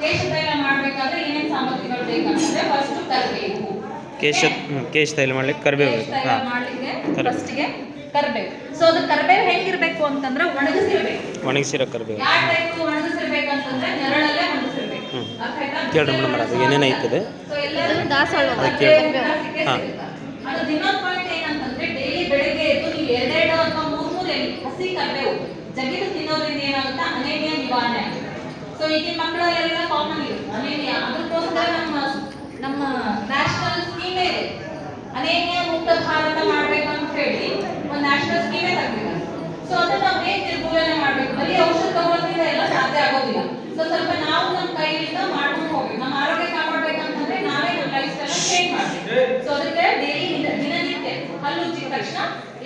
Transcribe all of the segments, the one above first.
ಕೇಶ ತೈಲ ಮಾಡಬೇಕಾದ್ರೆ ಸಾಮಗ್ರಿಗಳು ಫಸ್ಟ್ ಕೇಶ ಕೇಶ ಮಾಡ್ಲಿಕ್ಕೆ ಕರಿಬೇವು ಬೇಕು ಹಾಂ. ಫಸ್ಟಿಗೆ ಸೊ ಅದು ಕರಿಬೇವು ಹೆಂಗಿರಬೇಕು ಅಂತಂದ್ರೆ ಒಣಗಿಸಿರ್ಬೇಕು. ಒಣಗಿಸಿರೋ ಕರಿಬೇವು. ಕೇಳ್ರಿ ಮೇಡಮ್ ಅದು ಏನೇನು ಐತದೆ? ದಾಸವಾಳ ಹಾಂ. ಜಗಿದು ತಿನ್ನೋದ್ರಿಂದ ಏನಾಗುತ್ತೆ? ಅನೇಕ ನಿವಾರಣೆ ಸೊ ಈಗಿನ ಮಕ್ಕಳಲ್ಲೆಲ್ಲ ಕಾಮನ್ ಇದೆ ಅನೇಮಿಯಾ ಅದಕ್ಕೋಸ್ಕರ ನಮ್ಮ ನಮ್ಮ ನ್ಯಾಷನಲ್ ಸ್ಕೀಮೇ ಇದೆ. ಅನೇನಿಯ ಮುಕ್ತ ಭಾರತ ಮಾಡ್ಬೇಕು ಅಂತ ಹೇಳಿ ಒಂದು ನ್ಯಾಷನಲ್ ಸ್ಕೀಮೇ ತೆಗ್ದಿದ್ದಾರೆ ಸೊ ಅದನ್ನ ನಾವು ಹೇಗೆ ನಿರ್ಮೂಲನೆ ಮಾಡ್ಬೇಕು? ಬರೀ ಔಷಧ ತಗೊಳ್ಳೋದ್ರಿಂದ ಎಲ್ಲ ಸಾಧ್ಯ ಆಗೋದಿಲ್ಲ. ಸೊ ಸ್ವಲ್ಪ ನಾವು ನಮ್ಮ ಕೈಯಿಂದ ಮಾಡ್ಕೊಂಡು ಹೋಗ್ಬೇಕು. ನಮ್ಮ ಆರೋಗ್ಯ ಕಾಪಾಡ್ಬೇಕಂತಂದ್ರೆ ನಾವೇ ನಮ್ಮ ಲೈಫ್ ಸ್ಟೈಲ್ ಚೇಂಜ್ ಮಾಡ್ಬೇಕು. ಸೊ ಅದಕ್ಕೆ ಡೈಲಿ ದಿನನಿತ್ಯ ಹಲ್ಲು ಉಜ್ಜಿದ ತಕ್ಷಣ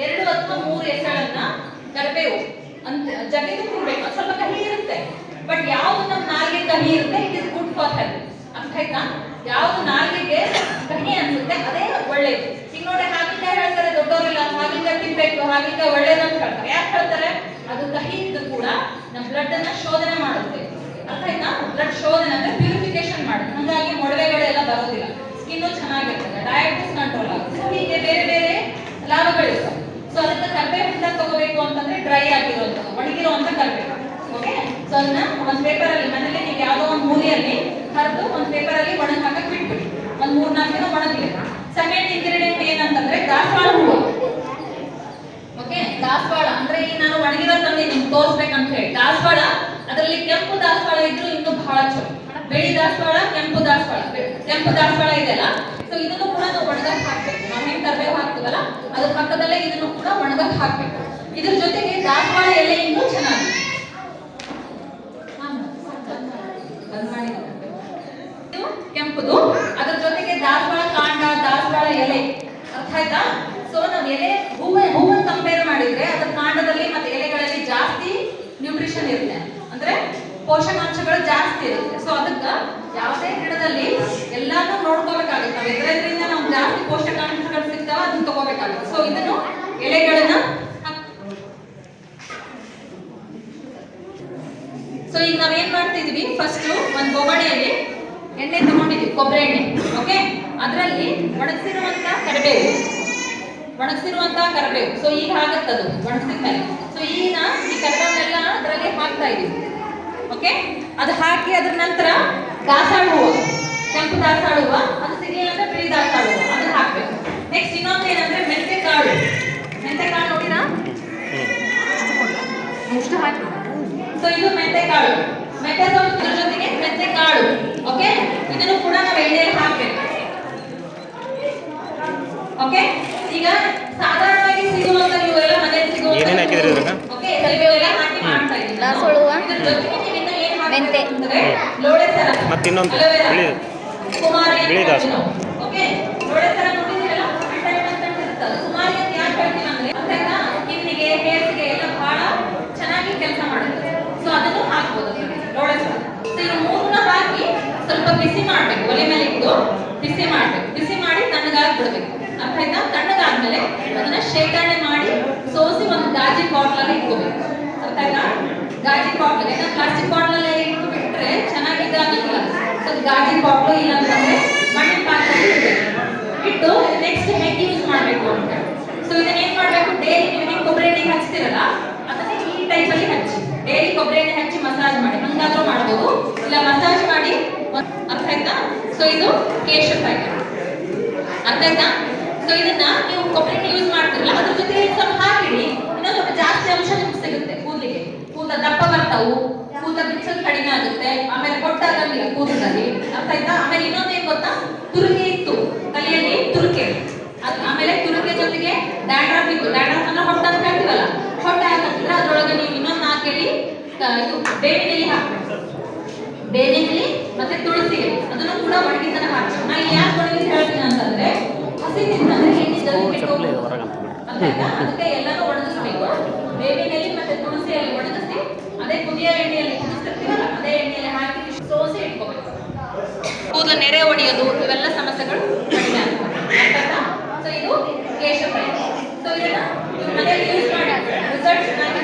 ಎರಡು ಅಥವಾ ಮೂರು ಎಸೆಗಳನ್ನ ಕರಿಬೇವು ಅಂತ ಜಗಿದು ಕೊಡ್ಬೇಕು ಸ್ವಲ್ಪ ಕಹಿ ಇರುತ್ತೆ. ಬಟ್ ಯಾವ್ದು ನಮ್ಮ ನಾಲ್ಗೆ ಕಹಿ ಇರುತ್ತೆ? It is good for health ಅರ್ಥ ಆಯ್ತಾ? ಯಾವ್ದು ನಾಲ್ಗೆಗೆ ಕಹಿ ಅನ್ಸುತ್ತೆ, ಅದೇ ಒಳ್ಳೇದು. ಈಗ ನೋಡಿ ಹಾಗಲಕಾಯಿ ಹೇಳ್ತಾರೆ, ದೊಡ್ಡವರೆಲ್ಲ ಹಾಗಲಕಾಯಿ ತಿನ್ಬೇಕು ಒಳ್ಳೇದು ಅಂತ ಹೇಳ್ತಾರೆ. ಯಾಕೆ ಹೇಳ್ತಾರೆ? ಅದು ಕಹಿ ಇದ್ದು ಕೂಡ ನಮ್ಮ ಬ್ಲಡ್ ಅನ್ನ ಶೋಧನೆ ಮಾಡುತ್ತೆ. ಅರ್ಥ ಆಯ್ತಾ? ಬ್ಲಡ್ ಶೋಧನೆ ಅಂದ್ರೆ ಪ್ಯೂರಿಫಿಕೇಶನ್ ಮಾಡುತ್ತೆ. ಹಾಗಾಗಿ ಮೊಡವೆಗಳೆಲ್ಲ ಬರೋದಿಲ್ಲ. ಸ್ಕಿನ್ನು ಚೆನ್ನಾಗಿರ್ತದೆ. ಡಯಾಬಿಟಿಸ್ ಕಂಟ್ರೋಲ್ ಆಗುತ್ತೆ. ಹೀಗೆ ಬೇರೆ ಬೇರೆ ಲಾಭಗಳಿರ್ತವೆ. ಸೊ ಅದಕ್ಕೆ ಕರ್ಬೇವಿಂದ ತಗೋಬೇಕು ಅಂತಂದ್ರೆ ಡ್ರೈ ಆಗಿರುವಂಥದ್ದು ಒಣಗಿರುವಂತ ಕರ್ಬೇವು. ಓಕೆ ಸೊ ಅದನ್ನ ಒಂದು ಪೇಪರ್ ಅಲ್ಲಿ ಮನೇಲಿ ನೀವು ಯಾವುದೋ ಒಂದು ಮೂಲೆಯಲ್ಲಿ ಹರಿದು ಒಂದು ಪೇಪರ್ ಅಲ್ಲಿ ಒಣಗಿ ಹಾಕಕ್ ಬಿಟ್ಬಿಡಿ. ಒಂದು ಮೂರ್ ನಾಲ್ಕು ದಿನ ಒಣಗಿಲ್ಲ ಸೆಕೆಂಡ್ ಇಂಗ್ರೀಡಿಯಂಟ್ ಏನಂತಂದ್ರೆ ದಾಸವಾಳ ಹೂವು. ಓಕೆ ದಾಸವಾಳ, ಅಂದ್ರೆ ಈ ನಾನು ಒಣಗಿರೋ ತಂದೆ ನಿಮ್ಗೆ ತೋರಿಸ್ಬೇಕಂತ ಹೇಳಿ. ದಾಸವಾಳ, ಅದರಲ್ಲಿ ಕೆಂಪು ದಾಸವಾಳ ಇದ್ರು ಇನ್ನೂ ಬಹಳ ಚಲೋ. ಬಿಳಿ ದಾಸವಾಳ, ಕೆಂಪು ದಾಸವಾಳ. ಕೆಂಪು ದಾಸವಾಳ ಇದೆಯಲ್ಲ ಸೊ ಇದನ್ನು ಕೂಡ ನಾವು ಒಣಗಕ್ಕೆ ಹಾಕ್ಬೇಕು. ನಾವು ಹೆಂಗ್ ತರಬೇಕು ಹಾಕ್ತೀವಲ್ಲ? ಅದ್ರ ಪಕ್ಕದಲ್ಲೇ ಇದನ್ನು ಕೂಡ ಒಣಗಕ್ ಹಾಕ್ಬೇಕು. ಇದ್ರ ಜೊತೆಗೆ ದಾಸವಾಳ ಎಲೆ ಇನ್ನೂ ಚೆನ್ನಾಗಿ ಬಂದ್ ಮಾಡಿ. ಕೆಂಪುದು ಅದ್ರ ಜೊತೆಗೆ ದಾಸವಾಳ ಕಾಂಡ, ದಾಸವಾಳ ಎಲೆ. ಅರ್ಥ ಆಯ್ತಾ? ಸೊ ನಾವು ಎಲೆ, ಹೂವು, ಹೂವನ್ನು ಕಂಪೇರ್ ಮಾಡಿದ್ರೆ ಅದ್ರ ಕಾಂಡದಲ್ಲಿ ಮತ್ತೆ ಎಲೆಗಳಲ್ಲಿ ಜಾಸ್ತಿ ನ್ಯೂಟ್ರಿಷನ್ ಇರುತ್ತೆ. ಅಂದ್ರೆ ಪೋಷಕಾಂಶಗಳು ಜಾಸ್ತಿ ಇರುತ್ತೆ. ಸೊ ಅದಕ್ಕ ಯಾವುದೇ ಗಿಡದಲ್ಲಿ ಎಲ್ಲಾನು ನೋಡ್ಕೋಬೇಕಾಗುತ್ತೆ. ನಾವು ನಾವು ಜಾಸ್ತಿ ಪೋಷಕಾಂಶಗಳು ಸಿಗ್ತಾವ ಅದನ್ನ ತಗೋಬೇಕಾಗುತ್ತೆ. ಸೊ ಇದನ್ನು ಎಲೆಗಳನ್ನ ಸೊ ಈಗ ನಾವೇನ್ ಮಾಡ್ತಿದೀವಿ? ಫಸ್ಟ್ ಒಂದು ಬೊಗಣೆಯಲ್ಲಿ ಎಣ್ಣೆ ತಗೊಂಡಿದ್ದೀವಿ ಕೊಬ್ಬರಿ ಎಣ್ಣೆ ಓಕೆ ಅದರಲ್ಲಿ ಒಣಗಿಸಿರುವಂಥ ಕರಿಬೇವು ಒಣಗಿಸಿರುವಂತಹ ಕರಿಬೇವು. ಸೊ ಈಗ ಆಗತ್ತದು ಅದು ಮೇಲೆ. ಸೊ ಈಗ ಈ ಕರ್ಬನ್ನೆಲ್ಲ ಅದರಲ್ಲಿ ಹಾಕ್ತಾ ಇದೀವಿ ಓಕೆ ಅದು ಹಾಕಿ ಅದ್ರ ನಂತರ ದಾಸಾಳ ಹೂವು ಕೆಂಪು ದಾಸಾಳ ಹೂವು ಅದು ಸಿಗಲಿಲ್ಲ ಅಂದ್ರೆ ಬಿಳಿ ದಾಸಾಳ ಹೂವು ಅದನ್ನ ಹಾಕ್ಬೇಕು. ನೆಕ್ಸ್ಟ್ ಇನ್ನೊಂದು ಏನಂದ್ರೆ ಮೆಂತೆ ಕಾಳು ಮೆಂತೆ ಕಾಳು ನೋಡಿರಾ ಇಷ್ಟು ಹಾಕಿ ಸೊ ಇದು ಮೆಂತೆ ಕಾಳು ಮೆಂತೆ ಸೊಪ್ಪು ಜೊತೆಗೆ ಮೆಂತೆ ಕಾಳು ಓಕೆ ಇದನ್ನು ಕೂಡ ನಾವು ಎಣ್ಣೆಯಲ್ಲಿ ಹಾಕ್ಬೇಕು. ಓಕೆ ಈಗ ಸಾಧಾರಣವಾಗಿ ಸಿಗುವಂತ ಇವೆಲ್ಲ ಮನೆಯಲ್ಲಿ ಸಿಗುವಂತ ಏನೇನ್ ಹಾಕಿದ್ರಿ ಇದ್ರಾಗ? ಓಕೆ ಹಾಕಿ ಮಾಡ್ತಾ ಇದ್ದೀವಿ. ನಾವು. ದಾಸವಾಳ ಮೆಂತೆ. ಮತ್ತೆ ಇನ್ನೊಂದು aloe ಬಿಳಿ ಕುಮಾರಿ ಬಿಳಿ ದಾಸವಾಳ. ಹೇಳ್ತೀವಿ ನಾವು. ಓಕೆ ಲೋಳೆ ಸರ ನೋಡಿದಿರಲ್ಲ ಅಡ್ಡ ಅಡ್ಡ ಅಂತ ಇರುತ್ತೆ ಅದು. ಕುಮಾರಿ ಅಂತ ಯಾಕೆ ಹೇಳ್ತೀವಿ ಅಂದ್ರೆ ಅದನ್ನ ಸ್ಕಿನ್ನಿಗೆ ಹೇರ್ಸ್ಗೆ ಎಲ್ಲ ಬಹಳ ಚೆನ್ನಾಗಿ ಕೆಲಸ ಮಾಡುತ್ತೆ ಸೊ ಅದನ್ನು ಹಾಕ್ಬೋದು ಅದಕ್ಕೆ, ಲೋಳೆ ಸರ ಸೊ ಈ ಮೂರನ್ನ ಹಾಕಿ ಸ್ವಲ್ಪ ಬಿಸಿ ಮಾಡ್ಬೇಕು. ಒಲೆ ಮೇಲೆ ಇಟ್ಟು ಬಿಸಿ ಮಾಡ್ಬೇಕು. ಬಿಸಿ ಮಾಡಿ ತಣ್ಣಗಾಗಿ ಬಿಡ್ಬೇಕು ಅರ್ಥ ಆಯ್ತಾ ತಣ್ಣಗಾದ್ಮೇಲೆ ಅದನ್ನ ಶೇಖರಣೆ ಮಾಡಿ ಸೋಸಿ ಒಂದು ಗಾಜಿನ ಬಾಟ್ಲಲ್ಲಿ ಇಟ್ಕೋಬೇಕು. ಅರ್ಥ ಆಯ್ತಾ ಗಾಜಿ ಬಾಟ್ಲ್ ಯಾಕಂದ್ರೆ ಪ್ಲಾಸ್ಟಿಕ್ ಬಾಟ್ಲಲ್ಲಿ ಇಟ್ಟು ಬಿಟ್ರೆ ಚೆನ್ನಾಗಿ ಗಾಜಿ ಸೊ ಬಾಟ್ಲು ಇಲ್ಲ ಅಂತಂದ್ರೆ ಮಣ್ಣಿನ ಪಾತ್ರೆಯಲ್ಲಿ ಇಡ್ಬೇಕು ಇಟ್ಟು ನೆಕ್ಸ್ಟ್ ಹೆಂಗೆ ಯೂಸ್ ಮಾಡಬೇಕು ಅಂತ ಸೊ ಇದನ್ನ ಏನ್ ಮಾಡ್ಬೇಕು ಡೈಲಿ ನೀವು ಹೆಂಗೆ ಕೊಬ್ಬರಿ ಎಣ್ಣೆ ಹಚ್ತೀರಲ್ಲ ಅದನ್ನ ಈ ಟೈಪ್ ಅಲ್ಲಿ ಹಚ್ಚಿ ಡೈಲಿ ಕೊಬ್ಬರಿ ಎಣ್ಣೆ ಹಚ್ಚಿ ಮಸಾಜ್ ಮಾಡಿ ಹಂಗಾದ್ರೂ ಮಾಡ್ಬೋದು ಇಲ್ಲ ಮಸಾಜ್ ಮಾಡಿ ಒಂದ್- ಅರ್ಥ ಆಯ್ತಾ ಸೊ ಇದು ಕೇಶ ಅರ್ಥ ಆಯ್ತಾ ಸೊ ಇದನ್ನ ನೀವು ಕೊಬ್ಬರಿ ಯೂಸ್ ಮಾಡ್ತಿರಲ್ಲ, ಅದ್ರ ಜೊತೆ ಸ್ವಲ್ಪ ಹಾಕಿಡಿ ಇನ್ನೊಂದು ಸ್ವಲ್ಪ ಜಾಸ್ತಿ ಅಂಶ ನಿಮ್ಗೆ ಸಿಗುತ್ತೆ ಕೂದಲಿಗೆ. ಕೂದಲ ದಪ್ಪ ಬರ್ತಾವು, ಕೂದ ಬಿಚ್ಚಲ್ ಕಡಿಮೆ ಆಗುತ್ತೆ, ಆಮೇಲೆ ಕೊಟ್ಟಾಗಂಗಿಲ್ಲ ಕೂದಲಲ್ಲಿ. ಅರ್ಥ ಆಯ್ತಾ ಆಮೇಲೆ ಇನ್ನೊಂದು ಏನ್ ಗೊತ್ತಾ? ತುರುಕೆ ಇತ್ತು. ತಲೆಯಲ್ಲಿ ತುರುಕೆ. ಅದ್ ಆಮೇಲೆ ತುರುಕೆ ಜೊತೆಗೆ ಡ್ಯಾಂಡ್ರಫ್ ಇತ್ತು. ಡ್ಯಾಂಡ್ರಫ್ ಅಂದ್ರೆ ಹೊಟ್ಟ ಅಂತ ಹೇಳ್ತೀವಲ್ಲ ಹೊಟ್ಟೆ ಹಾಕಿದ್ರೆ ಅದ್ರೊಳಗೆ ನೀವು ಇನ್ನೊಂದು ಹಾಕಿ ಇದು ಬೇವಿನಲ್ಲಿ ಹಾಕಬೇಕು. ಬೇವಿನಲ್ಲಿ ಮತ್ತೆ ತುಳಸಿ ಅದನ್ನು ಕೂಡ ಒಣಗಿದನ ಹಾಕಿ ನಾ ಯಾಕೆ ಒಣಗಿದ ಹೇಳ್ತೀನಿ ಅಂತಂದ್ರೆ ಹಸಿ ತಿಂತಂದ್ರೆ ಹೆಣ್ಣಿ ಜಲ್ದಿ? ಅದಕ್ಕೆ ಎಲ್ಲಾನು ಒಣಗಿಸ್ಬೇಕು. ಬೇವಿನಲ್ಲಿ ಮತ್ತೆ ತುಳಸಿ ಎಲೆ ಒಣಗಿಸಿ ಅದೇ ಕುದಿಯ ಎಣ್ಣೆಯಲ್ಲಿ ಕುದಿಸ್ತಿರ್ತೀವಲ್ಲ ಅದೇ ಎಣ್ಣೆಯಲ್ಲಿ ಹಾಕಿ ಸೋಸಿ ಇಟ್ಕೋಬೇಕು. ಕೂದಲು ನೆರೆ ಒಡೆಯೋದು ಇವೆಲ್ಲ ಸಮಸ್ಯೆಗಳು ಕಡಿಮೆ ಆಗ್ತದೆ ಸೊ ಇದು ಕೇಶ ಸೊ ಇದನ್ನ ಮನೆಯಲ್ಲಿ ಯೂಸ್ ಮಾಡಿ ರಿಸಲ್ಟ್ ಚೆನ್ನಾಗಿದೆ